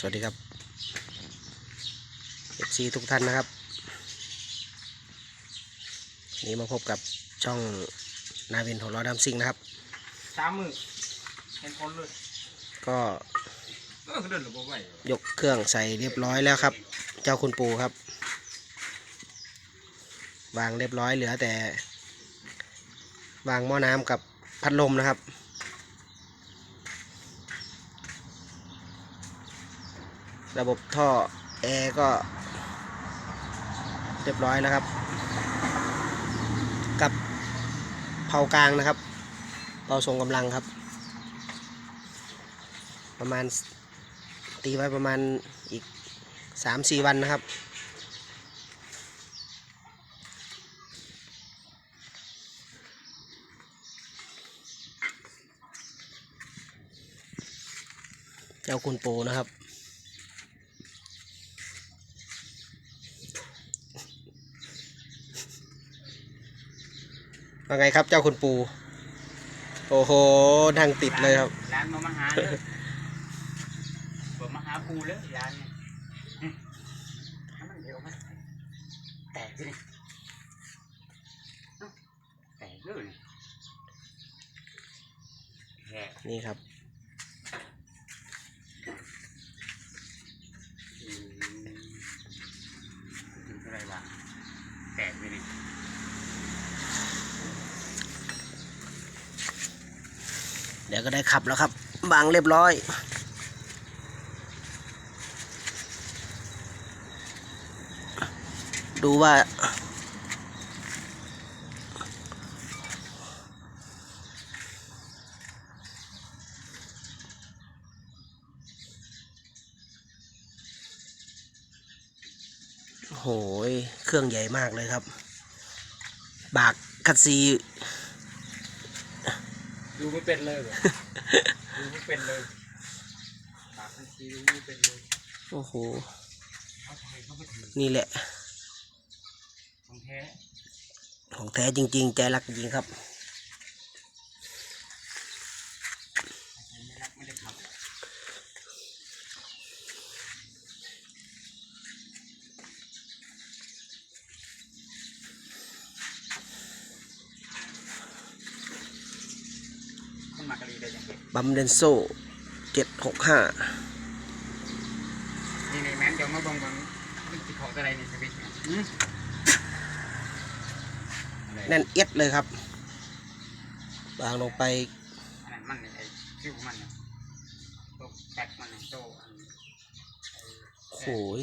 สวัสดีครับ FC ทุกท่านนะครับวันนี้มาพบกับช่องนาวินของเราดำซิงนะครับสามมือเห็นคนเลยก็เออเดินหรือบ่ไหวยกเครื่องใส่เรียบร้อยแล้วครับ เจ้าคุณปูครับ วางเรียบร้อยเหลือแต่ วางหม้อน้ำกับพัดลมนะครับ ระบบท่อแอร์ก็เรียบร้อยแล้วครับ กับเผากลางนะครับเผาทรงกำลังครับ ประมาณตีไว้ประมาณอีกสามสี่วันนะครับ เจ้าคุณปูนะครับ ว่าไงครับเจ้าคุณปู โอ้โหนั่งติดเลยครับ ร้านมามาหาเลยบ่มาหาปูเลยร้านเนี่ยให้มันเดี๋ยวมันแตกสิแตกเลยนี่ครับ อืมถึงอะไรวะแตกเลยนี่ เดี๋ยวก็ได้ขับแล้วครับ บางเรียบร้อย ดูว่าโอ้โหย เครื่องใหญ่มากเลยครับ บากคัดซี ดูไม่เป็นเลยเหรอดูไม่เป็นเลยปากทันทีดูไม่เป็นเลยโอ้โห เขาทำไมเขาไม่ถือนี่แหละ ของแท้ ของแท้จริง ๆ ใจรักจริงครับ ไม่รักไม่ได้ขับ คนมากะลีได้ยังไง บัมเดนโซเจ็ดหกห้านี่ในแมนเดี๋ยวมาเบังเบังมันติดของอะไรนี่สวิตช์เนี่ยอืมอะไรแน่นเอียดเลยครับวางลงไปอันนั้นมันเนี่ยไอ้คิ้วมันเนี่ยโตะแตกมันเนี่ยโตะอันโอ้โหย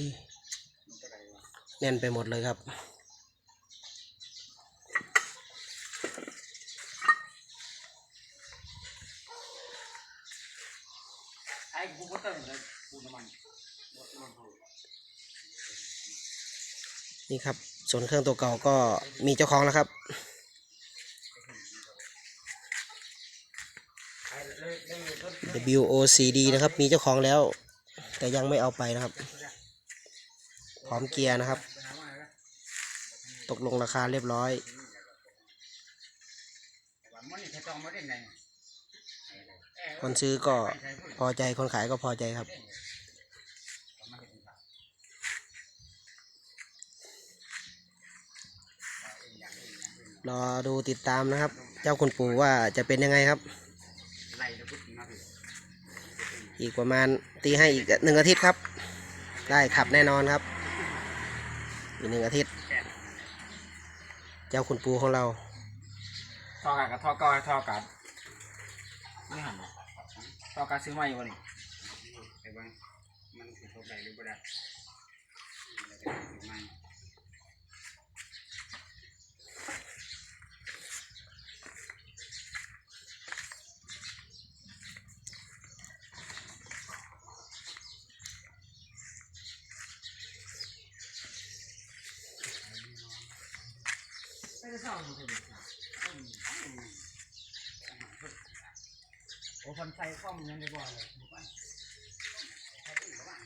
มันจะอะไรวะแน่นไปหมดเลยครับ ไอ้ ก็เติมเลยปูน้ำมันนี่ครับส่วนเครื่องตัวเก่าก็มีเจ้าของแล้วครับเลยเลยรถ WOCD นะครับ มีเจ้าของแล้ว แต่ยังไม่เอาไปนะครับ พร้อมเกียร์นะครับ ตกลงราคาเรียบร้อย คนซื้อก็พอใจคนขายก็พอใจครับ รอดูติดตามนะครับ เจ้าคุณปู่ว่าจะเป็นยังไงครับ อีกประมาณตีให้อีกหนึ่งอาทิตย์ครับ ได้ขับแน่นอนครับ อีกหนึ่งอาทิตย์ เจ้าคุณปู่ของเรา ทอกัดกับทอกอทอกัดไม่หันทอ กัดซื้อมาอยู่วะนี่ไปเบ้างมันถือทบได้หรือไม่ได้ไม่ โอ้คนใส่ข้อมยังได้บ่อเลยบุกไปใส่ขึ้นหรือเปล่า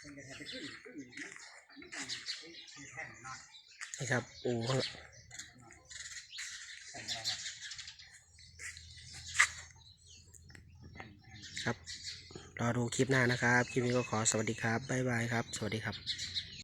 เป็นกระแทกไปขึ้นขึ้นมันมันต้องมีแท่งหน่อยนี่ครับปูของเราแท่งอะไรนะครับ รอดูคลิปหน้านะครับ คลิปนี้ก็ขอสวัสดีครับ บ๊ายบายครับ สวัสดีครับ